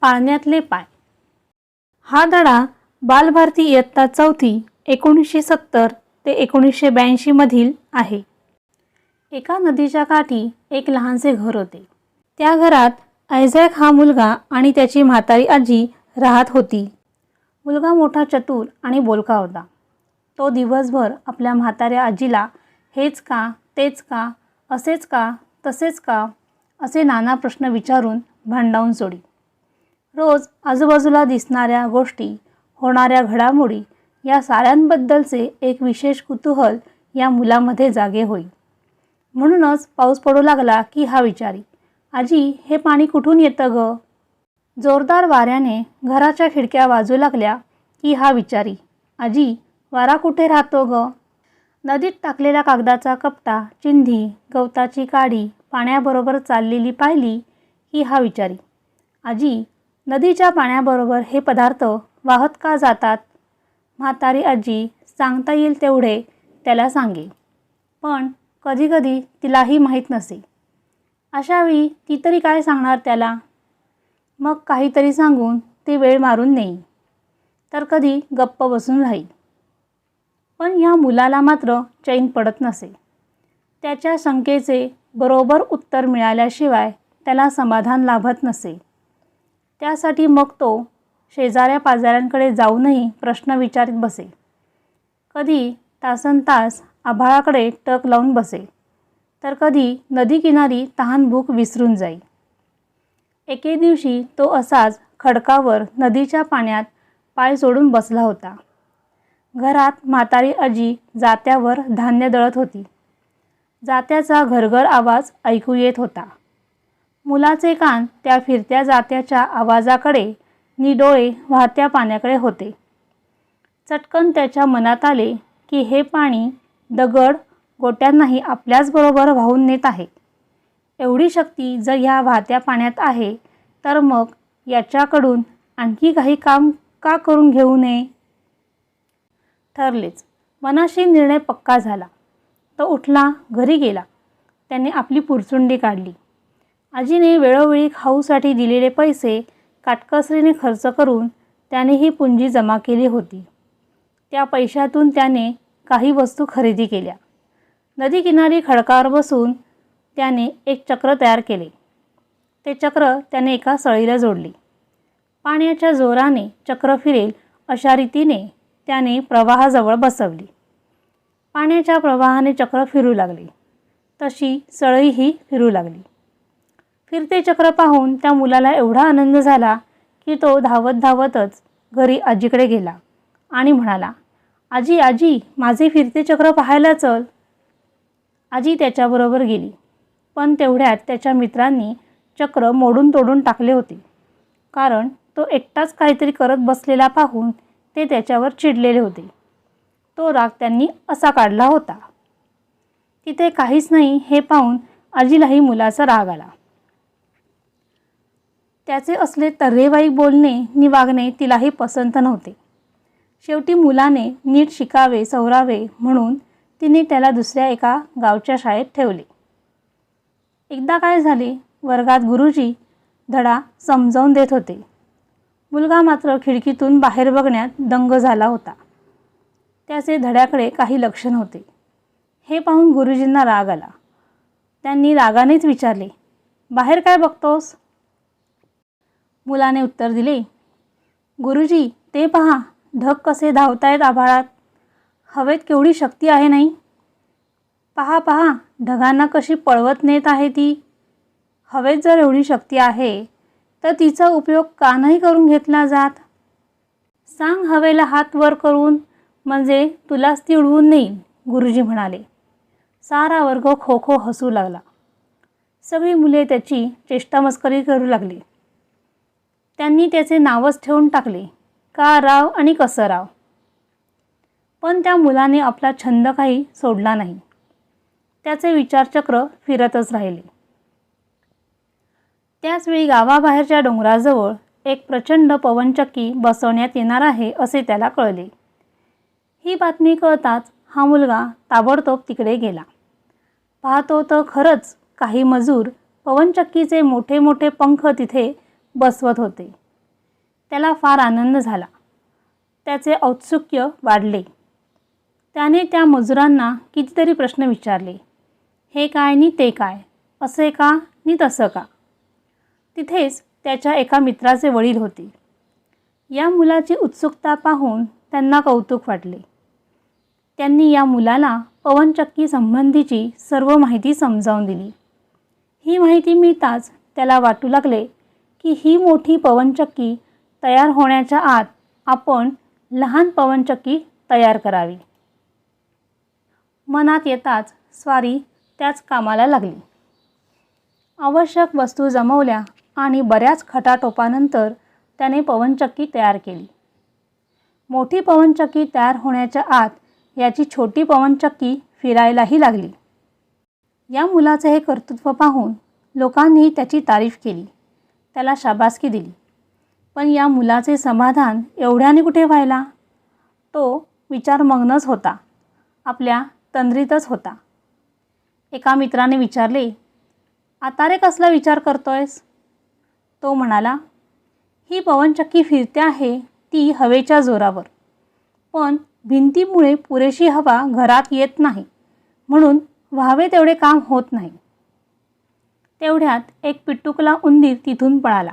पाळण्यातले पाय. हा धडा बालभारती इयत्ता चौथी एकोणीसशे सत्तर ते एकोणीसशे ब्याऐंशीमधील आहे. एका नदीच्या काठी एक लहानसे घर होते. त्या घरात ऐझॅक हा मुलगा आणि त्याची म्हातारी आजी राहत होती. मुलगा मोठा चतुर आणि बोलका होता. तो दिवसभर आपल्या म्हाताऱ्या आजीला हेच का तेच का असेच का तसेच का? असे नाना प्रश्न विचारून भांडावून सोडी. रोज आजूबाजूला दिसणाऱ्या गोष्टी होणाऱ्या घडामोडी या साऱ्यांबद्दलचे एक विशेष कुतूहल या मुलामध्ये जागे होईल. म्हणूनच पाऊस पडू लागला की हा विचारी आजी हे पाणी कुठून येतं ग? जोरदार वाऱ्याने घराच्या खिडक्या वाजू लागल्या की हा विचारी आजी वारा कुठे राहतो ग? नदीत टाकलेल्या कागदाचा कपटा चिंधी गवताची काडी पाण्याबरोबर चाललेली पाहिली की हा विचारी आजी नदीच्या पाण्याबरोबर हे पदार्थ वाहत का जातात? म्हातारी आजी सांगता येईल तेवढे त्याला सांगे. पण कधीकधी तिलाही माहीत नसे. अशावेळी ती तरी काय सांगणार त्याला? मग काहीतरी सांगून ती वेळ मारून नेई. तर कधी गप्प बसून राहील पण ह्या मुलाला मात्र चैन पडत नसे. त्याच्या शंकेचे बरोबर उत्तर मिळाल्याशिवाय त्याला समाधान लाभत नसे. त्यासाठी मग तो शेजाऱ्या पाजाऱ्यांकडे जाऊनही प्रश्न विचारित बसे. कधी तासन तास आभाळाकडे टक लावून बसे. तर कधी नदीकिनारी तहान भूक विसरून जाई. एके दिवशी तो असाच खडकावर नदीच्या पाण्यात पाय सोडून बसला होता. घरात म्हातारी आजी जात्यावर धान्य दळत होती. जात्याचा घरघर आवाज ऐकू येत होता. मुलाचे कान त्या फिरत्या जात्याच्या आवाजाकडे निडोळे वाहत्या पाण्याकडे होते. चटकन त्याच्या मनात आले की हे पाणी दगड गोट्यांनाही आपल्याचबरोबर वाहून नेत आहे. एवढी शक्ती जर ह्या वाहत्या पाण्यात आहे तर मग याच्याकडून आणखी काही काम का करून घेऊ नये? ठरलेच. मनाशी निर्णय पक्का झाला. तो उठला घरी गेला. त्याने आपली पुरचुंडी काढली. आजीने वेळोवेळी खाऊसाठी दिलेले पैसे काटकसरीने खर्च करून त्याने ही पुंजी जमा केली होती. त्या पैशातून त्याने काही वस्तू खरेदी केल्या. नदीकिनारी खडकावर बसून त्याने एक चक्र तयार केले. ते चक्र त्याने एका सळीला जोडले. पाण्याच्या जोराने चक्र फिरेल अशा रीतीने त्याने प्रवाहाजवळ बसवली. पाण्याच्या प्रवाहाने चक्र फिरू लागले. तशी सळईही फिरू लागली. फिरते चक्र पाहून त्या मुलाला एवढा आनंद झाला की तो धावत धावतच घरी आजीकडे गेला आणि म्हणाला आजी आजी माझे फिरते चक्र पाहायला चल. आजी त्याच्याबरोबर गेली पण तेवढ्यात त्याच्या मित्रांनी चक्र मोडून तोडून टाकले होते कारण तो एकटाच काहीतरी करत बसलेला पाहून ते त्याच्यावर चिडलेले होते. तो राग त्यांनी असा काढला होता तिथे काहीच नाही हे पाहून आजीलाही मुलाचा राग आला. त्याचे असले तर्रेवाई बोलणे नि वागणे तिलाही पसंत नव्हते. शेवटी मुलाने नीट शिकावे सवरावे म्हणून तिने त्याला दुसऱ्या एका गावच्या शाळेत ठेवले. एकदा काय झाले? वर्गात गुरुजी धडा समजावून देत होते. मुलगा मात्र खिडकीतून बाहेर बघण्यात दंग झाला होता. त्याचे धड्याकडे काही लक्ष नव्हते. हे पाहून गुरुजींना राग आला. त्यांनी रागानेच विचारले बाहेर काय बघतोस? मुलाने उत्तर दिले गुरुजी ते पहा ढग कसे धावतायत आभाळात. हवेत केवढी शक्ती आहे नाही? पहा पहा ढगांना कशी पळवत नेत आहे ती. हवेत जर एवढी शक्ती आहे तर तिचा उपयोग का नाही करून घेतला जात. सांग हवेला हात वर करून म्हणजे तुलाच ती उडवून नेईल गुरुजी म्हणाले. सारा वर्ग खो खो हसू लागला. सगळी मुले त्याची चेष्टामस्करी करू लागली. त्यांनी त्याचे नावच ठेवून टाकले का राव आणि कसं राव? पण त्या मुलाने आपला छंद काही सोडला नाही. त्याचे विचारचक्र फिरतच राहिले. त्याचवेळी गावाबाहेरच्या डोंगराजवळ एक प्रचंड पवनचक्की बसवण्यात येणार आहे असे त्याला कळले. ही बातमी कळताच हा मुलगा ताबडतोब तिकडे गेला. पाहतो तर खरंच काही मजूर पवनचक्कीचे मोठे मोठे पंख तिथे बसवत होते. त्याला फार आनंद झाला. त्याचे औत्सुक्य वाढले. त्याने त्या मजुरांना कितीतरी प्रश्न विचारले. हे काय नि ते काय? असे का नि तसं का? तिथेच त्याच्या एका मित्राचे वडील होते. या मुलाची उत्सुकता पाहून त्यांना कौतुक वाटले. त्यांनी या मुलाला पवनचक्की संबंधीची सर्व माहिती समजावून दिली. ही माहिती मिळताच त्याला वाटू लागले की ही मोठी पवनचक्की तयार होण्याच्या आत आपण लहान पवनचक्की तयार करावी. मनात येताच स्वारी त्याच कामाला लागली. आवश्यक वस्तू जमवल्या आणि बऱ्याच खटाटोपानंतर त्याने पवनचक्की तयार केली. मोठी पवनचक्की तयार होण्याच्या आत याची छोटी पवनचक्की फिरायलाही लागली. या मुलाचे हे कर्तृत्व पाहून लोकांनी त्याची तारीफ केली. त्याला शाबासकी दिली. पण या मुलाचे समाधान एवढ्याने कुठे व्हायला? तो विचारमग्नच होता. आपल्या तंद्रीतच होता. एका मित्राने विचारले आता रे कसला विचार करतोयस? तो म्हणाला ही पवनचक्की फिरते आहे ती हवेच्या जोरावर. पण भिंतीमुळे पुरेशी हवा घरात येत नाही. म्हणून व्हावे तेवढे काम होत नाही. तेवढ्यात एक पिट्टुकला उंदीर तिथून पळाला.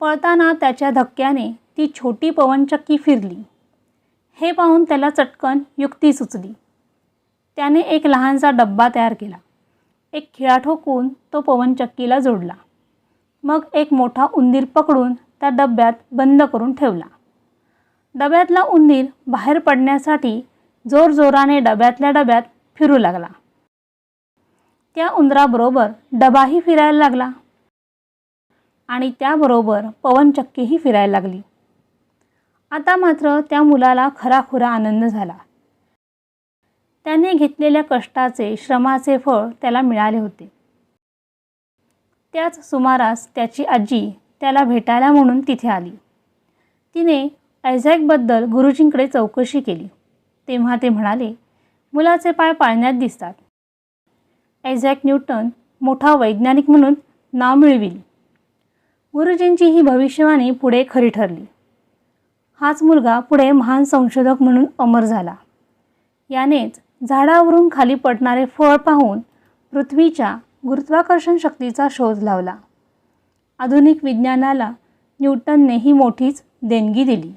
पळताना त्याच्या धक्क्याने ती छोटी पवनचक्की फिरली. हे पाहून त्याला चटकन युक्ती सुचली. त्याने एक लहानसा डब्बा तयार केला. एक खिळा ठोकून तो पवनचक्कीला जोडला. मग एक मोठा उंदीर पकडून त्या डब्यात बंद करून ठेवला. डब्यातला उंदीर बाहेर पडण्यासाठी जोरजोराने डब्यातल्या डब्यात फिरू लागला. त्या उंदराबरोबर डबाही फिरायला लागला. आणि त्याबरोबर पवनचक्कीही फिरायला लागली. आता मात्र त्या मुलाला खराखुरा आनंद झाला. त्याने घेतलेल्या कष्टाचे श्रमाचे फळ त्याला मिळाले होते. त्याच सुमारास त्याची आजी त्याला भेटायला म्हणून तिथे आली. तिने ऐझॅकबद्दल गुरुजींकडे चौकशी केली. तेव्हा ते म्हणाले मुलाचे पाय पाळण्यात दिसतात. ॲझॅक न्यूटन मोठा वैज्ञानिक म्हणून नाव मिळविली. गुरुजींची ही भविष्यवाणी पुढे खरी ठरली. हाच मुलगा पुढे महान संशोधक म्हणून अमर झाला. यानेच झाडावरून खाली पडणारे फळ पाहून पृथ्वीच्या गुरुत्वाकर्षण शक्तीचा शोध लावला. आधुनिक विज्ञानाला न्यूटनने ही मोठीच देणगी दिली.